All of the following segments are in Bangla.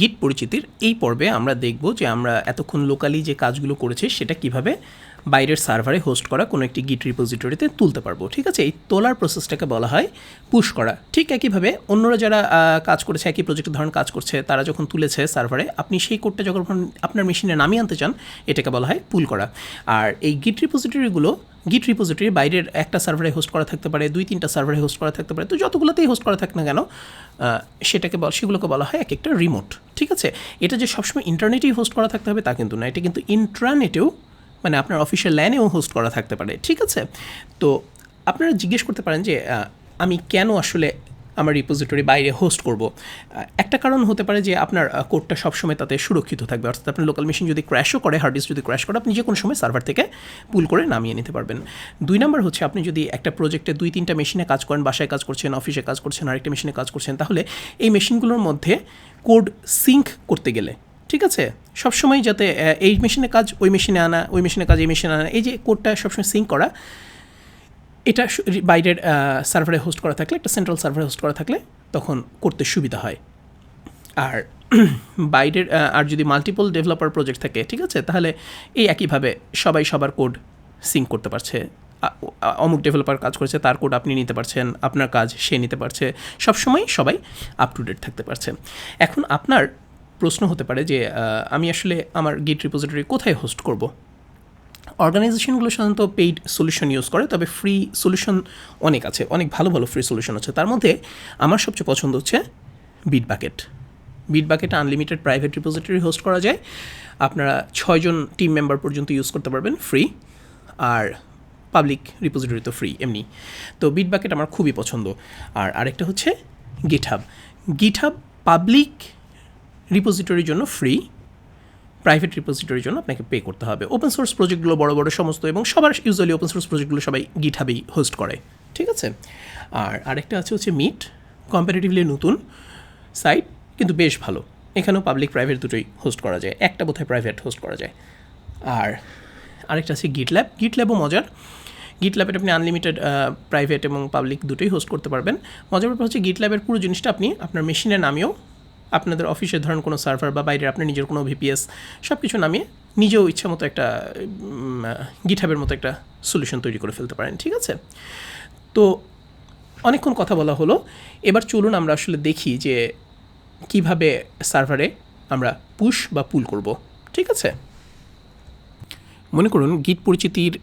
গিট পরিচিতির এই পর্বে আমরা দেখব যে আমরা এতক্ষণ লোকালি যে কাজগুলো করেছে সেটা কীভাবে বাইরের সার্ভারে হোস্ট করা কোনো একটি গিট রিপোজিটরিতে তুলতে পারব, ঠিক আছে? এই তোলার প্রসেসটাকে বলা হয় পুশ করা। ঠিক একইভাবে অন্যরা যারা কাজ করেছে, একই প্রজেক্টের ধরনের কাজ করছে, তারা যখন তুলেছে সার্ভারে আপনি সেই কোডটা যখন আপনার মেশিনে নামিয়ে আনতে চান, এটাকে বলা হয় পুল করা। আর এই গিট রিপোজিটরিগুলো গিট রিপোজিটরির বাইরের একটা সার্ভারে হোস্ট করা থাকতে পারে, দুই, তিনটা সার্ভারে হোস্ট করা থাকতে পারে। তো যতগুলোতেই হোস্ট করা থাক না কেন সেটাকে বল, সেগুলোকে বলা হয় এক একটা রিমোট ঠিক আছে? এটা যে সবসময় ইন্টারনেটেই হোস্ট করা থাকতে হবে তা কিন্তু না, এটা কিন্তু ইন্টারনেটেও মানে আপনার অফিসের ল্যানেও হোস্ট করা থাকতে পারে, ঠিক আছে? তো আপনারা জিজ্ঞেস করতে পারেন যে আমি কেন আসলে আমার রিপোজিটরি বাইরে হোস্ট করব। একটা কারণ হতে পারে যে আপনার কোডটা সবসময় তাতে সুরক্ষিত থাকবে। অর্থাৎ আপনার লোকাল মেশিন যদি ক্র্যাশও করে হার্ড ডিস্ক যদি ক্র্যাশ করে, আপনি যে কোনো সময় সার্ভার থেকে পুল করে নামিয়ে নিতে পারবেন। দুই নম্বর হচ্ছে আপনি যদি একটা প্রজেক্টে দুই তিনটা মেশিনে কাজ করেন, বাসায় কাজ করছেন অফিসে কাজ করছেন, আরেকটা মেশিনে কাজ করছেন, তাহলে এই মেশিনগুলোর মধ্যে কোড সিঙ্ক করতে গেলে, ঠিক আছে? সবসময় যাতে এই মেশিনে কাজ, ওই মেশিনে আনা, ওই মেশিনে কাজ, এই মেশিনে আনা, এই যে কোডটা সবসময় সিঙ্ক করা এটা বাইরের সার্ভারে হোস্ট করা থাকলে, একটা সেন্ট্রাল সার্ভারে হোস্ট করা থাকলে তখন করতে সুবিধা হয়। আর বাইরের আর যদি মাল্টিপল ডেভেলপার প্রজেক্ট থাকে, ঠিক আছে? তাহলে এই একইভাবে সবাই সবার কোড সিঙ্ক করতে পারছে। অমুক ডেভেলপার কাজ করেছে, তার কোড আপনি নিতে পারছেন, আপনার কাজ সে নিতে পারছে। সব সবসময় সবাই আপ টু ডেট থাকতে পারছে। এখন আপনার প্রশ্ন হতে পারে যে আমি আসলে আমার গিট রিপোজিটরি কোথায় হোস্ট করব? অর্গানাইজেশনগুলো সাধারণত পেইড সলিউশন ইউজ করে, তবে ফ্রি সলিউশন অনেক আছে, অনেক ভালো ভালো ফ্রি সলিউশন আছে। তার মধ্যে আমার সবচেয়ে পছন্দ হচ্ছে বিট বাকেট বিট বাকেটে আনলিমিটেড প্রাইভেট রিপোজিটরি হোস্ট করা যায়। আপনারা ছয়জন টিম মেম্বার পর্যন্ত ইউজ করতে পারবেন ফ্রি আর পাবলিক রিপোজিটরি তো ফ্রি এমনি। তো বিট বাকেট আমার খুবই পছন্দ। আর আরেকটা হচ্ছে গিটহাব গিটহাব পাবলিক রিপোজিটরির জন্য ফ্রি প্রাইভেট রিপোজিটরির জন্য আপনাকে পে করতে হবে। ওপেন সোর্স প্রজেক্টগুলো বড় বড় সমস্ত এবং সবার ইউজুয়ালি ওপেন সোর্স প্রজেক্টগুলো সবাই গিটহাবেই হোস্ট করে। ঠিক আছে? আর আরেকটা আছে হচ্ছে মিট কম্পারেটিভলি নতুন সাইট কিন্তু বেশ ভালো। এখানেও পাবলিক প্রাইভেট দুটোই হোস্ট করা যায়। একটা বোধহয় প্রাইভেট হোস্ট করা যায়। আর আরেকটা আছে গিট ল্যাব গিট ল্যাবও মজার। গিট ল্যাবের আপনি আনলিমিটেড প্রাইভেট এবং পাবলিক দুটোই হোস্ট করতে পারবেন। মজার ব্যাপার হচ্ছে গিট ল্যাবের পুরো জিনিসটা আপনি আপনার মেশিনে নামিয়েও আপনাদের অফিসের ধরেন কোনো সার্ভার বা বাইরে আপনার নিজের কোনো ভিপিএস সব কিছু নামিয়ে নিজেও ইচ্ছা মতো একটা গিটহাবের মতো একটা সলিউশন তৈরি করে ফেলতে পারেন, ঠিক আছে? তো অনেকক্ষণ কথা বলা হলো। এবার চলুন আমরা আসলে দেখি যে কীভাবে সার্ভারে আমরা পুশ বা পুল করব, ঠিক আছে? মনে করুন গিট পরিচিতির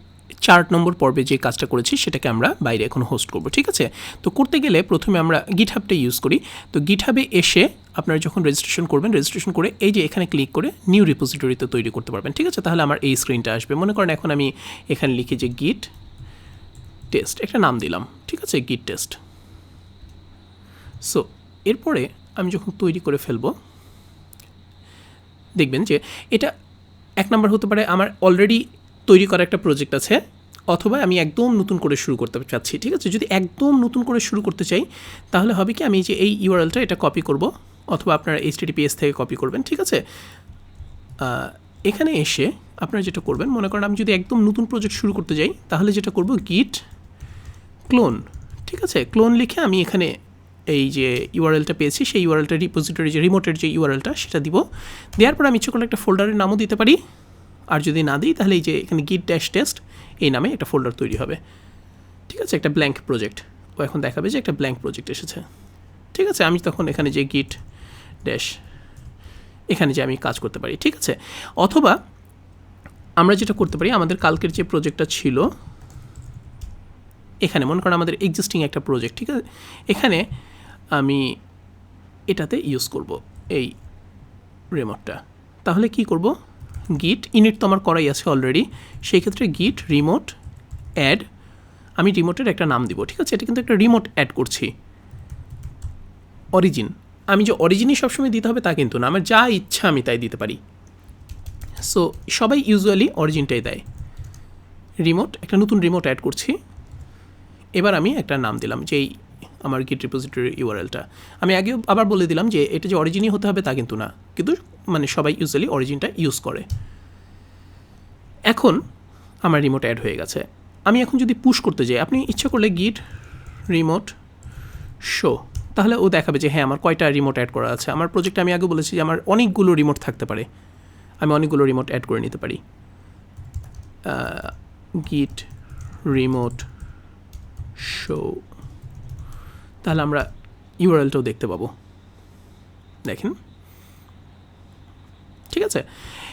চার নম্বর পর্বে যে কাজটা করেছি সেটাকে আমরা বাইরে এখন হোস্ট করব, ঠিক আছে? তো করতে গেলে প্রথমে আমরা গিটহাবটা ইউজ করি। তো গিটহাবে এসে আপনারা যখন রেজিস্ট্রেশন করবেন রেজিস্ট্রেশন করে এই যে এখানে ক্লিক করে নিউ রিপোজিটরিতে তৈরি করতে পারবেন। ঠিক আছে? তাহলে আমার এই স্ক্রিনটা আসবে। মনে করেন এখন আমি এখানে লিখি যে গিট টেস্ট একটা নাম দিলাম। ঠিক আছে? গিট টেস্ট সো এরপরে আমি যখন তৈরি করে ফেলব, দেখবেন যে এটা এক নাম্বার হতে পারে আমার অলরেডি তৈরি করা একটা প্রজেক্ট আছে, অথবা আমি একদম নতুন করে শুরু করতে চাচ্ছি। ঠিক আছে? যদি একদম নতুন করে শুরু করতে চাই, তাহলে হবে কি আমি যে এই ইউআরএলটা এটা কপি করব। অথবা আপনারা এইচটিটিপিএস থেকে কপি করবেন, ঠিক আছে? এখানে এসে আপনারা যেটা করবেন, মনে করেন আমি যদি একদম নতুন প্রজেক্ট শুরু করতে যাই, তাহলে যেটা করব গিট ক্লোন ঠিক আছে? ক্লোন লিখে আমি এখানে এই যে ইউআরএলটা পেয়েছি, সেই ইউআরএলটা রিপোজিটরি যে রিমোটের যে ইউআরএলটা সেটা দিব। দেওয়ার পর আমি ইচ্ছে করলে একটা ফোল্ডারের নামও দিতে পারি। আর যদি না দিই, তাহলে এই যে এখানে গিট ড্যাশ টেস্ট এই নামে একটা ফোল্ডার তৈরি হবে। ঠিক আছে? একটা ব্ল্যাঙ্ক প্রজেক্ট ও এখন দেখাবে যে একটা ব্ল্যাঙ্ক প্রজেক্ট এসেছে। ঠিক আছে? আমি তখন এখানে যে গিট ড্যাশ এখানে যে আমি কাজ করতে পারি, ঠিক আছে? অথবা আমরা যেটা করতে পারি, আমাদের কালকের যে প্রজেক্টটা ছিল, এখানে মনে করেন আমাদের এক্সিস্টিং একটা প্রজেক্ট ঠিক আছে? এখানে আমি এটাতে ইউজ করব, এই রিমোটটা তাহলে কি করব? গিট ইনিট তো আমার করাই আছে অলরেডি সেই ক্ষেত্রে গিট রিমোট অ্যাড আমি রিমোটের একটা নাম দিব, ঠিক আছে? এটা কিন্তু একটা রিমোট অ্যাড করছি। অরিজিন আমি যে অরিজিনই সবসময় দিতে হবে তা কিন্তু না। আমার যা ইচ্ছা আমি তাই দিতে পারি। সো সবাই ইউজুয়ালি অরিজিনটাই দেয়। রিমোট একটা নতুন রিমোট অ্যাড করছি। এবার আমি একটা নাম দিলাম যে আমার গিট রিপোজিটরি ইউআরএলটা আমি আগেও আবার বলে দিলাম যে, এটা যে অরিজিনই হতে হবে তা কিন্তু না। কিন্তু মানে সবাই ইউজুয়ালি অরিজিনটা ইউজ করে। এখন আমার রিমোট অ্যাড হয়ে গেছে। আমি এখন যদি পুশ করতে যাই, আপনি ইচ্ছা করলে গিট রিমোট শো তাহলে ও দেখাবে যে হ্যাঁ আমার কয়টা রিমোট অ্যাড করা আছে। আমার প্রজেক্টে আমি আগে বলেছি যে, আমার অনেকগুলো রিমোট থাকতে পারে। আমি অনেকগুলো রিমোট অ্যাড করে নিতে পারি। গিট রিমোট শো তাহলে আমরা ইউআরএলটাও দেখতে পাবো। দেখেন। ঠিক আছে?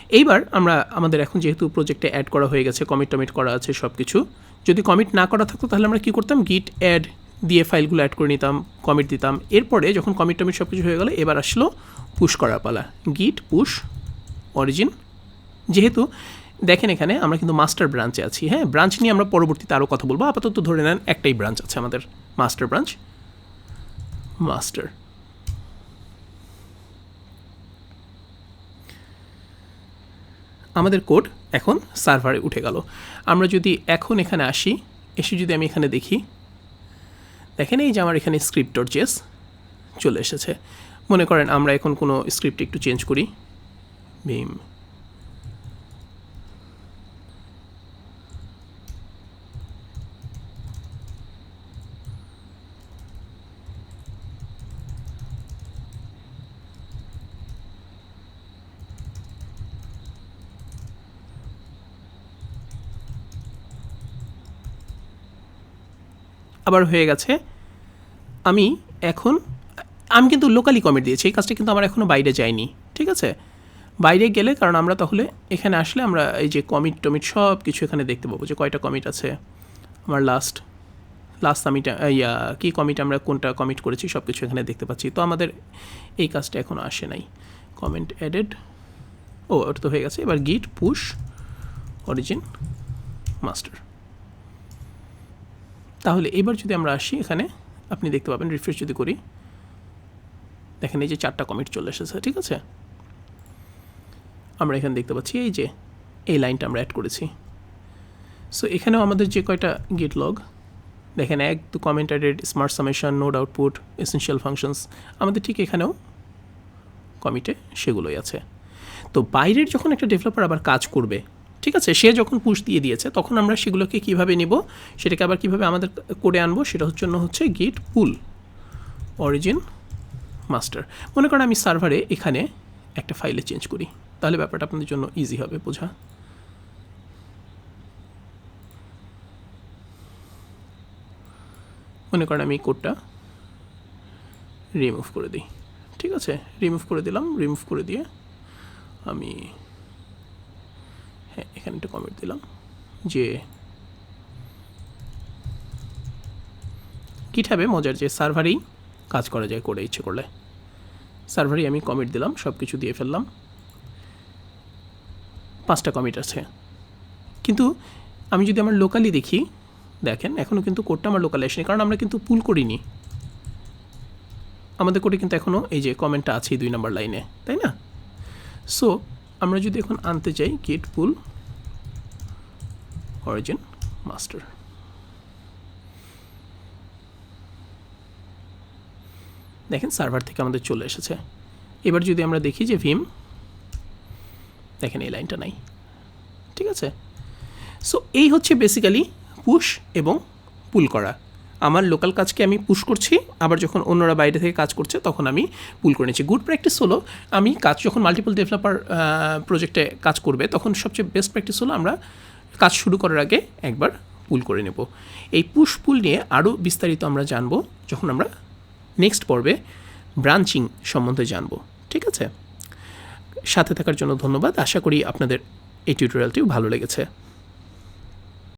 এইবার আমরা, আমাদের এখন যেহেতু প্রজেক্টে অ্যাড করা হয়ে গেছে কমিট টমিট করা আছে সব কিছু যদি কমিট না করা থাকতো তাহলে আমরা কী করতাম? গিট অ্যাড দিয়ে ফাইলগুলো অ্যাড করে নিতাম কমিট দিতাম। এরপরে যখন কমিট টমিট সব কিছু হয়ে গেলো, এবার আসলো পুশ করার পালা। গিট পুশ অরিজিন যেহেতু দেখেন এখানে আমরা কিন্তু মাস্টার ব্রাঞ্চে আছি হ্যাঁ? ব্রাঞ্চ নিয়ে আমরা পরবর্তীতে আরও কথা বলব। আপাতত ধরে নেন একটাই ব্রাঞ্চ আছে আমাদের মাস্টার ব্রাঞ্চ মাস্টার আমাদের কোড এখন সার্ভারে উঠে গেল। আমরা যদি এখন এখানে আসি, এসে যদি আমি এখানে দেখি দেখেন এই যে আমার এখানে স্ক্রিপ্ট চেস চলে এসেছে। মনে করেন আমরা এখন কোনো স্ক্রিপ্ট একটু চেঞ্জ করি। বিম আবার হয়ে গেছে। আমি এখন, আমি কিন্তু লোকালি কমিট দিয়েছি, এই কাজটা কিন্তু আমার এখনও বাইরে যায়নি, ঠিক আছে? বাইরে গেলে, কারণ আমরা তাহলে এখানে আসলে আমরা এই যে কমিট টমিট সব কিছু এখানে দেখতে পাবো যে কয়টা কমিট আছে। আমার লাস্ট লাস্ট আমি ইয়া, কী কমিট আমরা কোনটা কমিট করেছি সব কিছু এখানে দেখতে পাচ্ছি। তো আমাদের এই কাজটা এখনও আসে নাই। কমেন্ট অ্যাডেড ও, ওটা তো হয়ে গেছে। এবার গিট পুশ অরিজিন মাস্টার তাহলে এবার যদি আমরা আসি এখানে, আপনি দেখতে পাবেন রিফ্রেশ যদি করি, দেখেন এই যে চারটা কমিট চলে এসেছে, ঠিক আছে? আমরা এখানে দেখতে পাচ্ছি এই যে, এই লাইনটা আমরা অ্যাড করেছি। সো এখানেও আমাদের যে কয়টা গেট লগ দেখেন এক, দু comment added smart summation node output essential functions আমাদের ঠিক এখানেও কমিটে সেগুলোই আছে। তো বাইরের যখন একটা ডেভেলপার আবার কাজ করবে ঠিক আছে, সে যখন পুশ দিয়ে দিয়েছে, তখন আমরা সেগুলোকে কীভাবে নিব? সেটাকে আবার কীভাবে আমাদের করে আনব? সেটা হচ্ছে জন্য হচ্ছে গিট পুল অরিজিন মাস্টার মনে করেন আমি সার্ভারে এখানে একটা ফাইলে চেঞ্জ করি। তাহলে ব্যাপারটা আপনাদের জন্য ইজি হবে বোঝা। মনে করেন আমি কোডটা রিমুভ করে দিই। ঠিক আছে রিমুভ করে দিলাম রিমুভ করে দিয়ে আমি এখানে একটা কমেন্ট দিলাম, যে গিটহাবে মজার যে সার্ভারেই কাজ করা যায় করে ইচ্ছে করলে। সার্ভারেই আমি কমিট দিলাম সব কিছু দিয়ে ফেললাম। পাঁচটা কমিট আছে। কিন্তু আমি যদি আমার লোকালি দেখি, দেখেন এখনও কিন্তু কোডটা আমার লোকালে আসেনি, কারণ আমরা কিন্তু পুল করিনি। আমাদের কোডে কিন্তু এখনও এই যে কমেন্টটা আছেই দুই নম্বর লাইনে তাই না? সো আমরা যদি এখন আনতে চাই গেট পুল অরিজিন মাস্টার। দেখেন সার্ভার থেকে আমাদের চলে এসেছে। এবার যদি আমরা দেখি যে ভিম, দেখেন এই লাইনটা নাই। ঠিক আছে? সো এই হচ্ছে বেসিক্যালি পুশ এবং পুল করা। আমার লোকাল কাজকে আমি পুশ করছি, আবার যখন অন্যরা বাইরে থেকে কাজ করছে, তখন আমি পুল করে নিচ্ছি। গুড প্র্যাকটিস হলো, আমি কাজ যখন মাল্টিপল ডেভেলপার প্রজেক্টে কাজ করবে, তখন সবচেয়ে বেস্ট প্র্যাকটিস হলো আমরা কাজ শুরু করার আগে একবার পুল করে নেব। এই পুশ পুল নিয়ে আরও বিস্তারিত আমরা জানব যখন আমরা নেক্সট পর্বে ব্রাঞ্চিং সম্বন্ধে জানব, ঠিক আছে? সাথে থাকার জন্য ধন্যবাদ। আশা করি আপনাদের এই টিউটোরিয়ালটিও ভালো লেগেছে।